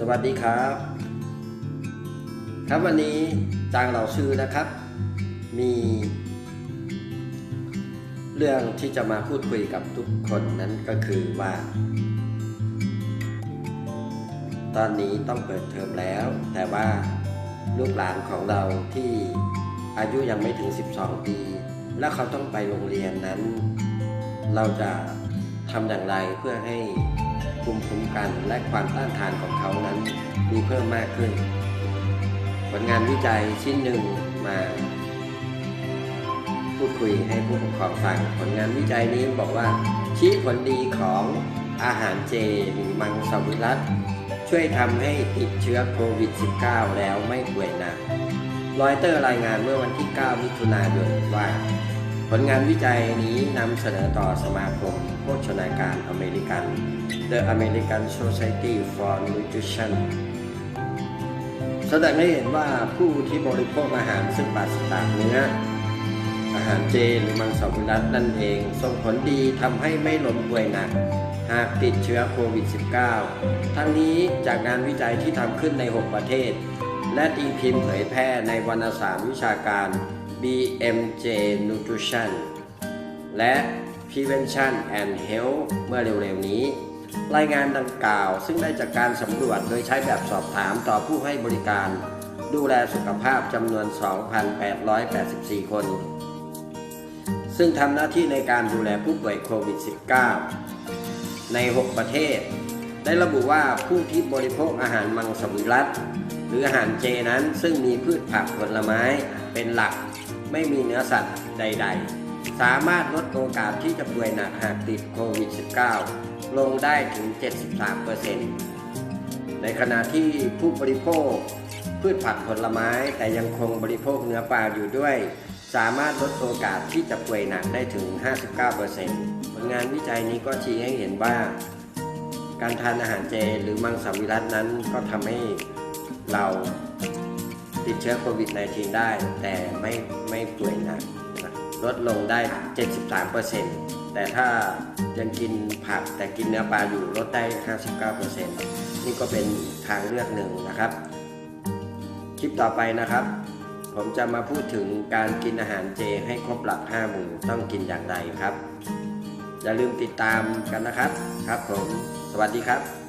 สวัสดีครับ ครับวันนี้จางเหล่าชื่อนะครับ มี เรื่องที่จะมาพูดคุยกับทุกคนนั้นก็คือว่า ตอนนี้ต้องเปิดเทอมแล้ว แต่ว่าลูกหลานของเราที่อายุยังไม่ถึง 12 ปี และเขาต้องไปโรงเรียนนั้น เราจะทำอย่างไรเพื่อให้ ภูมิคุ้มกันและความต้านทานของเขานั้นมีเพิ่มมากขึ้น ผลงานวิจัยชิ้นหนึ่งมา พูดคุยให้ผู้ปกครองฟัง ผลงานวิจัยนี้บอกว่า ชี้ผลดีของอาหารเจหรือมังสวิรัตช่วยทำให้ติดเชื้อโควิด -19 แล้วไม่ป่วยหนักรอยเตอร์รายงานเมื่อวันที่ 9 มิถุนายนว่า ผลงานวิจัยนี้นำเสนอต่อสมาคมโภชนาการอเมริกัน The American Society for Nutrition แสดงให้เห็นว่าผู้ที่บริโภคอาหารซึ่งปราศจากเนื้อ อาหารเจหรือมังสวิรัตนั่นเองส่งผลดีทำให้ไม่ล้มป่วยหนัก หากติดเชื้อโควิด -19 ทั้งนี้จากงานวิจัยที่ทำขึ้นใน 6 ประเทศ และตีพิมพ์เผยแพร่ในวารสารวิชาการ BMJ Nutrition และ Prevention and Health เมื่อเร็วๆนี้ รายงานดังกล่าวซึ่งได้จากการสำรวจโดยใช้แบบสอบถามต่อผู้ให้บริการ ดูแลสุขภาพจำนวน 2,884 คน ซึ่งทำหน้าที่ในการดูแลผู้ป่วยโควิด -19 ใน 6 ประเทศ ได้ระบุว่าผู้ที่บริโภคอาหารมังสวิรัต รืออาหารเจนั้นซึ่งมีพืชผักผลไม้เป็นหลัก ไม่มีเนื้อสัตว์ใด ๆ สามารถลดโอกาสที่จะป่วยหนักหากติดโควิด -19 ลงได้ถึง 73%ในขณะที่ผู้บริโภค พืชผักผลไม้แต่ยังคงบริโภคเนื้อปลาอยู่ด้วย สามารถลดโอกาสที่จะป่วยหนักได้ถึง 59%ผลงานวิจัยนี้ก็ชี้ให้เห็นว่าการทานอาหารเจหรือมังสวิรัตนั้นก็ทำให้ เราติดเชื้อโควิด -19 ได้ แต่ไม่ไม่ป่วยหนักนะลดลงได้ 73%แต่ถ้ายังกินผักแต่กินเนื้อปลาอยู่ลดได้ 59%นี่ก็เป็นทางเลือกหนึ่งนะครับ คลิปต่อไปนะครับ ผมจะมาพูดถึงการกินอาหารเจให้ครบหลัก5หมู่ต้องกินอย่างไรครับ อย่าลืมติดตามกันนะครับ ครับผม สวัสดีครับ